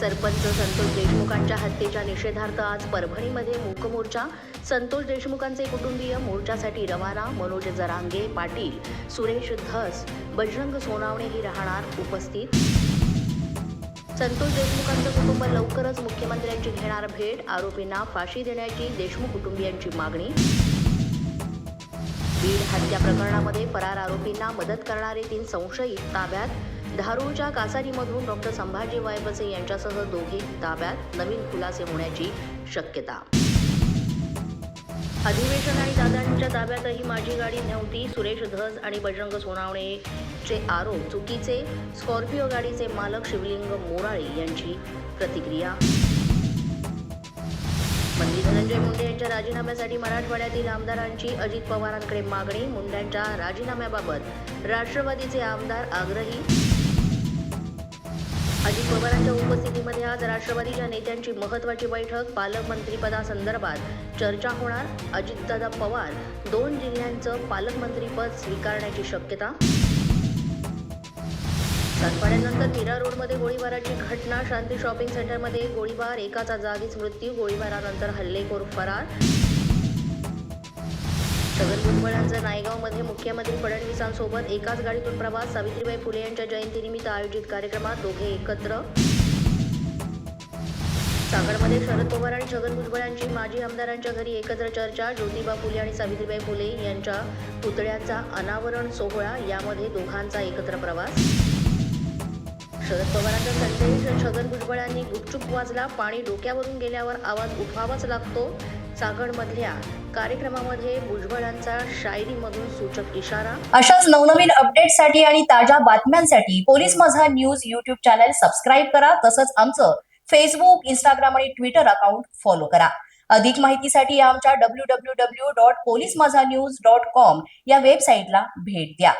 सरपंच संतोष देशमुखांच्या हत्येच्या निषेधार्थ आज परभणीमध्ये मूक मोर्चा संतोष देशमुखांचे कुटुंबीय मोर्चासाठी रवाना मनोज जरांगे पाटील सुरेश धस बजरंग सोनावणेही राहणार उपस्थित. संतोष देशमुखांचं कुटुंब लवकरच मुख्यमंत्र्यांची घेणार भेट आरोपींना फाशी देण्याची देशमुख कुटुंबियांची मागणी. बीड हत्या प्रकरणामध्ये फरार आरोपींना मदत करणारे तीन संशयित ताब्यात. धारूरच्या कासारीमधून डॉक्टर संभाजी वायबसे यांच्यासह दोघे ताब्यात नवीन खुलासे होण्याची शक्यता. अधिवेशन आणि दादांच्या ताब्यातही माझी गाडी नव्हती. सुरेश धस आणि बजरंग सोनावणेचे आरोप चुकीचे स्कॉर्पिओ गाडीचे मालक शिवलिंग मोराळे यांची प्रतिक्रिया. मंत्री धनंजय मुंडे यांच्या राजीनाम्यासाठी मराठवाड्यातील आमदारांची अजित पवारांकडे मागणी मुंड्यांच्या राजीनाम्याबाबत राष्ट्रवादीचे आमदार आग्रही अजित पवारांच्या उपस्थितीमध्ये आज राष्ट्रवादीच्या नेत्यांची महत्वाची बैठक पालकमंत्रीपदासंदर्भात चर्चा होणार. अजितदादा पवार दोन जिल्ह्यांचं पालकमंत्रीपद स्वीकारण्याची शक्यता. सातपाड्यानंतर मीरा रोडमध्ये गोळीबाराची घटना. शांती शॉपिंग सेंटरमध्ये गोळीबार एकाचा जागीच मृत्यू. गोळीबारानंतर हल्लेखोर फरार. छगन भुजबळांचा नायगावमध्ये मुख्यमंत्री फडणवीसांसोबत एकाच गाडीतून प्रवास सावित्रीबाई फुले यांच्या जयंतीनिमित्त आयोजित कार्यक्रमात दोघे एकत्र. सागरमध्ये शरद पवार आणि छगन भुजबळ यांची माजी आमदारांच्या घरी एकत्र चर्चा ज्योतिबा फुले आणि सावित्रीबाई फुले यांच्या पुतळ्याचा अनावरण सोहळा यामध्ये दोघांचा एकत्र प्रवास. शरद पवारांचा संदेश छगन भुजबळांनी गुपचूप वाजला पाणी डोक्यावरून गेल्यावर आवाज उठवावाच लागतो. चाकणमधल्या कार्यक्रमामध्ये भुजबळांचा शायरीमधून सूचक इशारा. अशाच नवनवीन अपडेट्ससाठी आणि ताज्या बातम्यांसाठी police Majha news YouTube channel subscribe करा. तसंच आमचं फेसबुक इंस्टाग्राम आणि ट्विटर अकाउंट फॉलो करा. अधिक माहितीसाठी आमच्या W W W dot police Majha news dot com या वेबसाईटला भेट द्या.